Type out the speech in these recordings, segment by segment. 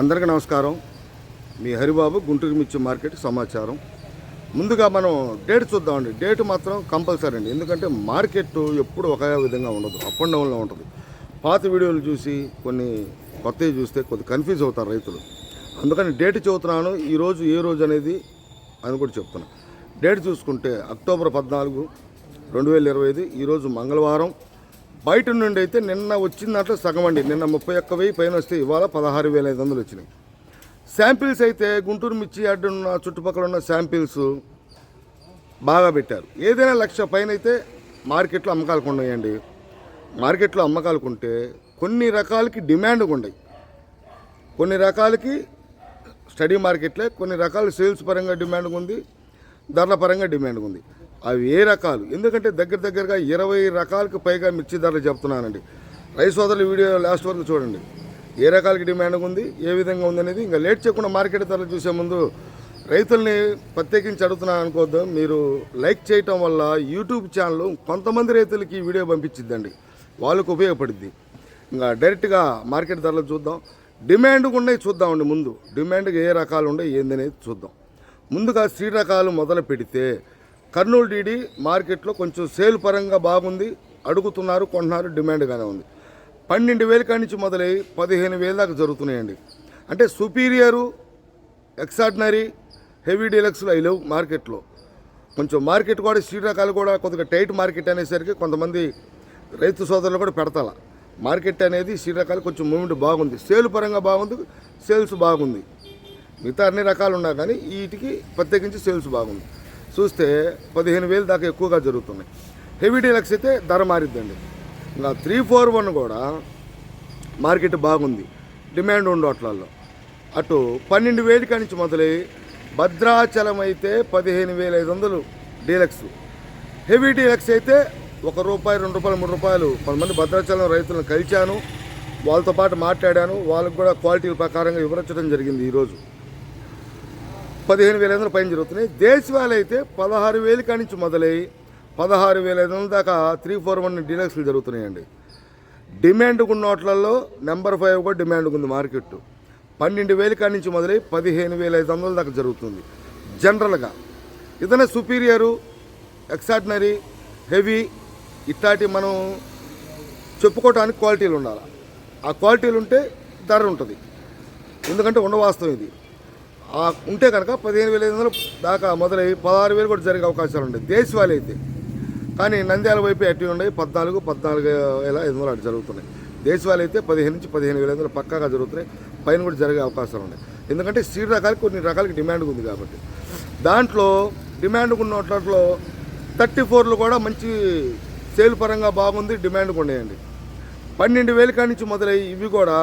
అందరికీ నమస్కారం. మీ హరిబాబు గుంటూరు మిర్చి మార్కెట్ సమాచారం. ముందుగా మనం డేట్ చూద్దామండి. డేట్ మాత్రం కంపల్సరీ అండి. ఎందుకంటే మార్కెట్ ఎప్పుడు ఒకే విధంగా ఉండదు. అప్ అండ్ డౌన్లో ఉంటుంది. పాత వీడియోలు చూసి కొన్ని కొత్తవి చూస్తే కొద్ది కన్ఫ్యూజ్ అవుతారు రైతులు. అందుకని డేట్ చెబుతున్నాను. ఈరోజు ఏ రోజు అనేది అని కూడా చెప్తున్నాను డేట్ చూసుకుంటే అక్టోబర్ పద్నాలుగు రెండు వేల ఇరవై ఐదు ఈరోజు మంగళవారం. బయట నుండి అయితే నిన్న వచ్చిన దాంట్లో సగం అండి. నిన్న ముప్పై ఒక్క వెయ్యి పైన వస్తే ఇవాళ పదహారు వేల ఐదు వందలు వచ్చినాయి. శాంపిల్స్ అయితే గుంటూరు మిర్చి అడ్డు ఉన్న చుట్టుపక్కల ఉన్న శాంపిల్స్ బాగా పెట్టారు. ఏదైనా లక్ష పైన అయితే మార్కెట్లో అమ్మకాలకు ఉన్నాయండి మార్కెట్లో అమ్మకాలకు ఉంటే కొన్ని రకాలకి డిమాండ్ ఉన్నాయి కొన్ని రకాలకి స్టడీ మార్కెట్లే కొన్ని రకాల సేల్స్ పరంగా డిమాండ్ ఉంది ధరల పరంగా డిమాండ్ ఉంది అవి ఏ రకాలు? ఎందుకంటే దగ్గర దగ్గరగా ఇరవై రకాలకు పైగా మిర్చి ధరలు చెప్తున్నానండి. రైస్ సోదరుల వీడియో లాస్ట్ వరకు చూడండి. ఏ రకాలకి డిమాండ్ ఉంది? ఏ విధంగా ఉంది అనేది ఇంకా లేట్ చేయకుండా మార్కెట్ ధరలు చూసే ముందు రైతుల్ని ప్రత్యేకించి అడుగుతున్నాను అనుకోవద్దు. మీరు లైక్ చేయటం వల్ల యూట్యూబ్ ఛానల్ కొంతమంది రైతులకి ఈ వీడియో పంపించిద్దండి. వాళ్ళకు ఉపయోగపడుద్ది. ఇంకా డైరెక్ట్గా మార్కెట్ ధరలు చూద్దాం. డిమాండ్ ఉన్నాయి చూద్దామండి ముందు. డిమాండ్కి ఏ రకాలు ఉన్నాయి? ఏందనేది చూద్దాం. ముందుగా శ్రీ రకాలు మొదలు పెడితే కర్నూలు డీడీ మార్కెట్లో కొంచెం సేల్ పరంగా బాగుంది. అడుగుతున్నారు కొంటున్నారు డిమాండ్గానే ఉంది. పన్నెండు వేల కాడి నుంచి మొదలై పదిహేను వేల దాకా జరుగుతున్నాయండి. అంటే సుపీరియరు ఎక్సార్డినరీ హెవీ డీలక్స్లు అవి లేవు మార్కెట్లో. కొంచెం మార్కెట్ కూడా శ్రీరకాలు కూడా కొద్దిగా టైట్ మార్కెట్ అనేసరికి కొంతమంది రైతు సోదరులు కూడా పెడతాల. మార్కెట్ అనేది శ్రీరకాలు కొంచెం మూమెంట్ బాగుంది. సేల్ పరంగా బాగుంది సేల్స్ బాగుంది. మిగతా అన్ని రకాలు ఉన్నా కానీ వీటికి ప్రత్యేకించి సేల్స్ బాగుంది. చూస్తే పదిహేను వేలు దాకా ఎక్కువగా జరుగుతున్నాయి. హెవీ డీలక్స్ అయితే ధర మారిద్దండి. ఇంకా త్రీ ఫోర్ వన్ కూడా మార్కెట్ బాగుంది. డిమాండ్ ఉండోట్లలో అటు పన్నెండు వేలు కానించి నుంచి మొదలై భద్రాచలం అయితే పదిహేను వేల ఐదు వందలు డీలక్స్. హెవీ డీలక్స్ అయితే ఒక రూపాయి రెండు రూపాయలు మూడు రూపాయలు. కొంతమంది భద్రాచలం రైతులను కలిశాను వాళ్ళతో పాటు మాట్లాడాను. వాళ్ళకు కూడా క్వాలిటీ ప్రకారంగా వివరించడం జరిగింది ఈరోజు. పదిహేను వేల ఐదు వందల పైన జరుగుతున్నాయి. దేశవాళీ అయితే పదహారు వేల కాడి నుంచి మొదలై పదహారు వేల ఐదు వందల దాకా త్రీ ఫోర్ వన్ డీలక్స్లు జరుగుతున్నాయండి. డిమాండ్ ఉన్న నోట్లలో నెంబర్ ఫైవ్ కూడా డిమాండ్ ఉంది మార్కెట్ పన్నెండు వేల కాడి నుంచి మొదలై పదిహేను వేల ఐదు వందల దాకా జరుగుతుంది. జనరల్గా ఏదైనా సుపీరియరు ఎక్సార్డినరీ హెవీ ఇట్లాంటి మనం చెప్పుకోవటానికి క్వాలిటీలు ఉండాలి. ఆ క్వాలిటీలు ఉంటే ధర ఉంటుంది. ఎందుకంటే ఉండవాస్తవం ఇది. ఉంటే కనుక పదిహేను వేల ఐదు వందలు దాకా మొదలై పదహారు వేలు కూడా జరిగే అవకాశాలు ఉంటాయి దేశవాళీ అయితే. కానీ నంద్యాల వైపు ఎట్టి ఉన్నాయి పద్నాలుగు పద్నాలుగు వేల ఐదు వందలు అటు జరుగుతున్నాయి. దేశవాళీ అయితే పదిహేను నుంచి పదిహేను వేల ఐదు వందలు పక్కాగా జరుగుతున్నాయి. పైన కూడా జరిగే అవకాశాలు ఉన్నాయి. ఎందుకంటే సీడ్ రకాలకి కొన్ని రకాలకి డిమాండ్ ఉంది కాబట్టి. దాంట్లో డిమాండ్ ఉన్న వాటిలో థర్టీ ఫోర్లు కూడా మంచి సేల్ పరంగా బాగుంది డిమాండ్ ఉన్నాయండి. పన్నెండు వేల కాడి నుంచి మొదలై ఇవి కూడా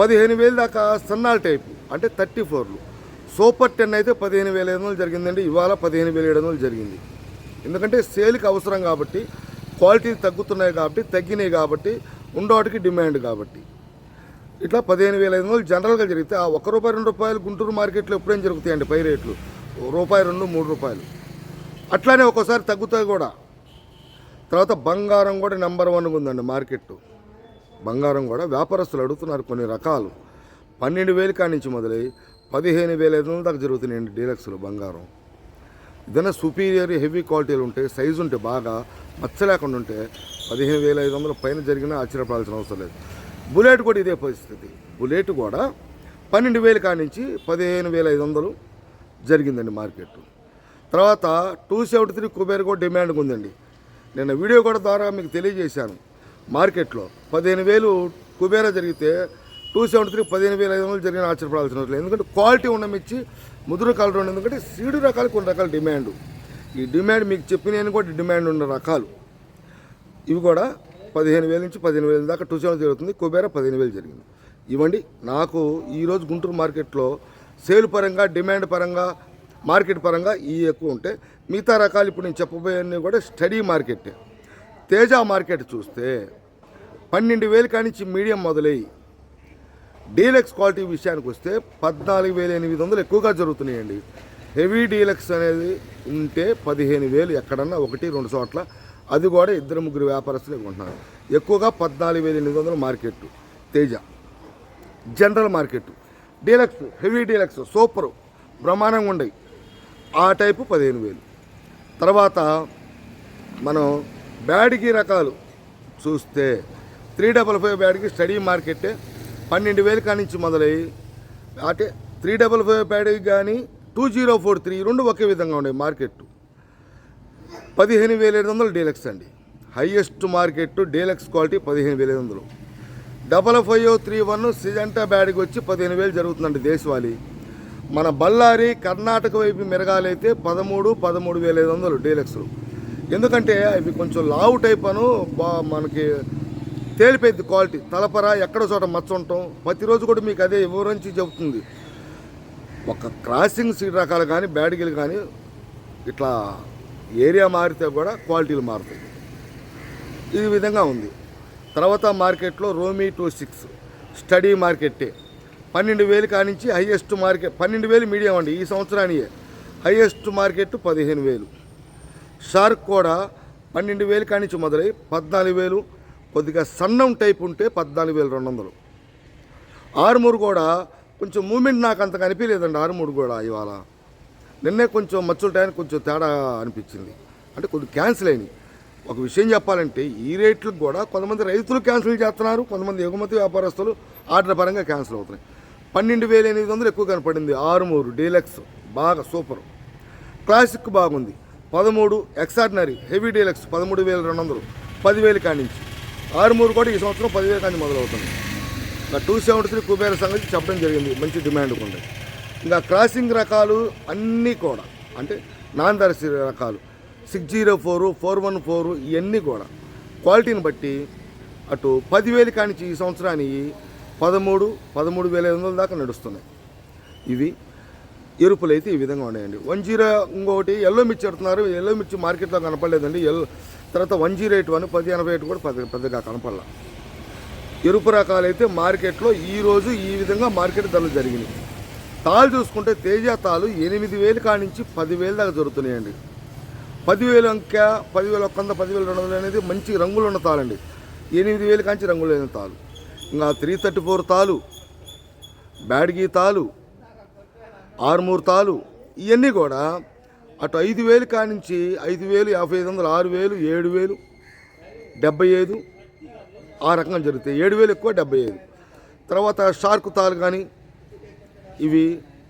పదిహేను వేలు దాకా సన్నాల్ టైపు. అంటే థర్టీ ఫోర్లు. సూపర్ టెన్ అయితే పదిహేను వేల ఐదు వందలు జరిగిందండి. ఇవాళ పదిహేను వేల ఏడు వందలు జరిగింది. ఎందుకంటే సేల్కి అవసరం కాబట్టి క్వాలిటీ తగ్గుతున్నాయి కాబట్టి తగ్గినాయి కాబట్టి ఉండవాటికి డిమాండ్ కాబట్టి. ఇట్లా పదిహేను వేల ఐదు వందలు జనరల్గా జరిగితే ఆ ఒక్క రూపాయి రెండు రూపాయలు గుంటూరు మార్కెట్లో ఎప్పుడేం జరుగుతాయండి పై రేట్లు. రూపాయి రెండు మూడు రూపాయలు. అట్లానే ఒక్కోసారి తగ్గుతాయి కూడా. తర్వాత బంగారం కూడా నెంబర్ వన్గా ఉందండి మార్కెట్ బంగారం కూడా వ్యాపారస్తులు అడుగుతున్నారు కొన్ని రకాలు. పన్నెండు వేలు కాడి నుంచి మొదలై పదిహేను వేల ఐదు వందల దాకా జరుగుతున్నాయండి డీలక్స్లు బంగారం. ఏదైనా సుపీరియర్ హెవీ క్వాలిటీలు ఉంటే సైజు ఉంటే బాగా మచ్చ లేకుండా ఉంటే పదిహేను వేల ఐదు వందల పైన జరిగినా ఆశ్చర్యపడాల్సిన అవసరం లేదు. బుల్లెట్ కూడా ఇదే పరిస్థితి. బుల్లెట్ కూడా పన్నెండు వేలు కాడి నుంచి పదిహేను వేల ఐదు వందలు జరిగిందండి మార్కెట్. తర్వాత టూ సెవెంటీ త్రీ కుబేర్ కూడా డిమాండ్ ఉందండి. నేను వీడియో కూడా ద్వారా మీకు తెలియజేశాను. మార్కెట్లో పదిహేను వేలు కుబేరా జరిగితే టూ సెవెంటీ త్రీ పదిహేను వేల ఐదు వందలు జరిగిన ఆశ్చర్యపడాల్సిన అవసరం ఎందుకంటే క్వాలిటీ ఉన్న మిర్చి ముదురు కలర్ రెండు ఎందుకంటే సీడు రకాలు కొన్ని రకాల డిమాండ్. ఈ డిమాండ్ మీకు చెప్పిన కూడా డిమాండ్ ఉన్న రకాలు. ఇవి కూడా పదిహేను వేల నుంచి పదిహేను వేల దాకా టూ సెవెన్ జరుగుతుంది. కుబేరా పదిహేను వేలు జరిగింది. ఇవ్వండి నాకు ఈరోజు గుంటూరు మార్కెట్లో సేల్ పరంగా డిమాండ్ పరంగా మార్కెట్ పరంగా ఈ ఎక్కువ ఉంటే మిగతా రకాలు ఇప్పుడు నేను చెప్పబోయే కూడా స్టడీ మార్కెట్. తేజ మార్కెట్ చూస్తే పన్నెండు వేలు కానించి మీడియం మొదలయ్యి డీలక్స్ క్వాలిటీ విషయానికి వస్తే పద్నాలుగు వేల ఎనిమిది వందలు ఎక్కువగా జరుగుతున్నాయండి. హెవీ డీలక్స్ అనేది ఉంటే పదిహేను వేలు ఎక్కడన్నా ఒకటి రెండు చోట్ల. అది కూడా ఇద్దరు ముగ్గురు వ్యాపారస్తులు కొంటున్నారు. ఎక్కువగా పద్నాలుగు వేల ఎనిమిది వందలు market Teja. General market deluxe heavy deluxe super. బ్రహ్మాండంగా ఉండయి. ఆ టైపు పదిహేను వేలు. తర్వాత మనం బ్యాడ్కి రకాలు చూస్తే త్రీ డబల్ ఫైవ్ బ్యాడ్కి స్టడీ మార్కెట్టే. పన్నెండు వేలు కానించి మొదలై అంటే త్రీ డబల్ ఫైవ్ బ్యాడ్కి కానీ టూ జీరో ఫోర్ త్రీ రెండు ఒకే విధంగా ఉన్నాయి మార్కెట్ పదిహేను వేల ఐదు వందలు డీలక్స్ అండి. హైయెస్ట్ మార్కెట్ డీలక్స్ క్వాలిటీ పదిహేను వేల ఐదు వందలు. Double five three one Syngenta బ్యాడ్కి వచ్చి పదిహేను వేలు జరుగుతుందండి దేశవాళీ. మన బళ్ళారి కర్ణాటక వైపు మిరగాలైతే పదమూడు పదమూడు వేల ఐదు వందలు డీలక్స్లు. ఎందుకంటే అవి కొంచెం లావు టైప్ అను బా మనకి తేలిపోయింది క్వాలిటీ. తలపర ఎక్కడో చోట మచ్చ ఉంటాం ప్రతిరోజు కూడా మీకు అదే వివరించి చెబుతుంది. ఒక క్రాసింగ్ సీడ్ రకాలు కానీ బ్యాడ్గిలు కానీ ఇట్లా ఏరియా మారితే కూడా క్వాలిటీలు మారుతాయి. ఈ విధంగా ఉంది. తర్వాత మార్కెట్లో రోమీ టూ సిక్స్ స్టడీ మార్కెట్టే. పన్నెండు వేలు కానించి హైయెస్ట్ మార్కెట్ పన్నెండు వేలు మీడియం అండి. ఈ సంవత్సరానియే. హైయెస్ట్ మార్కెట్ పదిహేను వేలు. షార్క్ కూడా పన్నెండు వేలు కానించి మొదలై పద్నాలుగు వేలు కొద్దిగా సన్నం టైప్ ఉంటే పద్నాలుగు వేలు రెండు వందలు. ఆరుమూరు కూడా కొంచెం మూమెంట్ నాకు అంత కనిపించలేదండి ఆరుమూరు కూడా ఇవాళ. నిన్నే కొంచెం మచ్చుల టైం కొంచెం తేడా అనిపించింది. అంటే కొద్దిగా క్యాన్సిల్ అయినాయి. ఒక విషయం చెప్పాలంటే ఈ రేట్లకు కూడా కొంతమంది రైతులు క్యాన్సిల్ చేస్తున్నారు కొంతమంది ఎగుమతి వ్యాపారస్తులు ఆర్డర్ పరంగా క్యాన్సిల్ అవుతున్నాయి. పన్నెండు వేల ఎనిమిది వందలు ఎక్కువ కనపడింది ఆరుమూరు డీలక్స్. బాగా సూపర్. క్లాసిక్ బాగుంది. పదమూడు ఎక్సార్డినరీ హెవీ డీలక్స్ పదమూడు వేల రెండు వందలు. పదివేలు కానించి ఆరుమూరు కూడా ఈ సంవత్సరం పదివేల కానీ మొదలవుతుంది. ఇంకా టూ సెవెంటీ త్రీ కుబేర సంగతి చెప్పడం జరిగింది. మంచి డిమాండ్ ఉంది. ఇంకా క్రాసింగ్ రకాలు అన్నీ కూడా అంటే నాన్ దర్శి రకాలు six zero four four one four ఇవన్నీ కూడా క్వాలిటీని బట్టి అటు పదివేలు కానించి ఈ సంవత్సరానికి పదమూడు పదమూడు వేల ఐదు వందల దాకా నడుస్తున్నాయి. ఇవి ఎరుపులు అయితే ఈ విధంగా ఉన్నాయండి. వన్ జీరో ఇంకొకటి ఎల్లో మిర్చి పెడుతున్నారు ఎల్లో మిర్చి మార్కెట్లో కనపడలేదండి. ఎల్ తర్వాత వన్ జీరో ఎయిట్ వన్ పది ఎనభై ఎయిట్ కూడా పెద్ద పెద్దగా కనపడలా. ఎరుపు రకాలైతే మార్కెట్లో ఈరోజు ఈ విధంగా మార్కెట్ ధరలు జరిగినాయి. తాళ్ళు చూసుకుంటే తేజ తాళ్ళు ఎనిమిది వేలు కానించి పదివేలు దాకా దొరుకుతున్నాయండి పదివేలు అంక పదివేల ఒక్క వంద పదివేల రెండు వందలు అనేది మంచి రంగులు ఉన్న తాళండి ఎనిమిది వేలు కాంచి రంగులు లేని తాలు ఇంకా త్రీ థర్టీ ఫోర్ తాలు బ్యాడ్గీ తాలు ఆరుమూరు తాలు ఇవన్నీ కూడా అటు ఐదు వేలు కానించి ఐదు వేలు యాభై ఐదు వందలు ఆరు వేలు ఏడు వేలు డెబ్బై ఐదు ఆ రకంగా జరుగుతాయి. ఏడు వేలు ఎక్కువ డెబ్బై ఐదు. తర్వాత షార్క్ తాలు కానీ ఇవి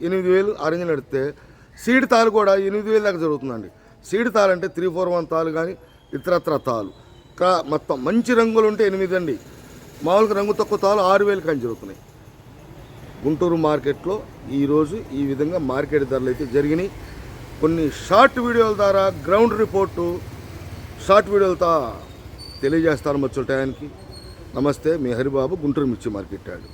ఎనిమిది వేలు అరేంజ్ నడితే సీడ్ తాలు కూడా ఎనిమిది వేలు దాకా జరుగుతుందండి. సీడ్ తాలు అంటే త్రీ ఫోర్ వన్ తాలు కానీ ఇతరత్ర తాలు. కా మొత్తం మంచి రంగులు ఉంటే ఎనిమిది అండి. మామూలుగా రంగు తక్కువ తాలు ఆరు వేలు కానీ జరుగుతున్నాయి. గుంటూరు మార్కెట్లో ఈరోజు ఈ విధంగా మార్కెట్ ధరలు అయితే జరిగినాయి. కొన్ని షార్ట్ వీడియోల ద్వారా గ్రౌండ్ రిపోర్టు షార్ట్ వీడియోలతో తెలియజేస్తాను మచ్చుల టయానికి నమస్తే మీ హరిబాబు గుంటూరు మిర్చి మార్కెట్ యార్డు.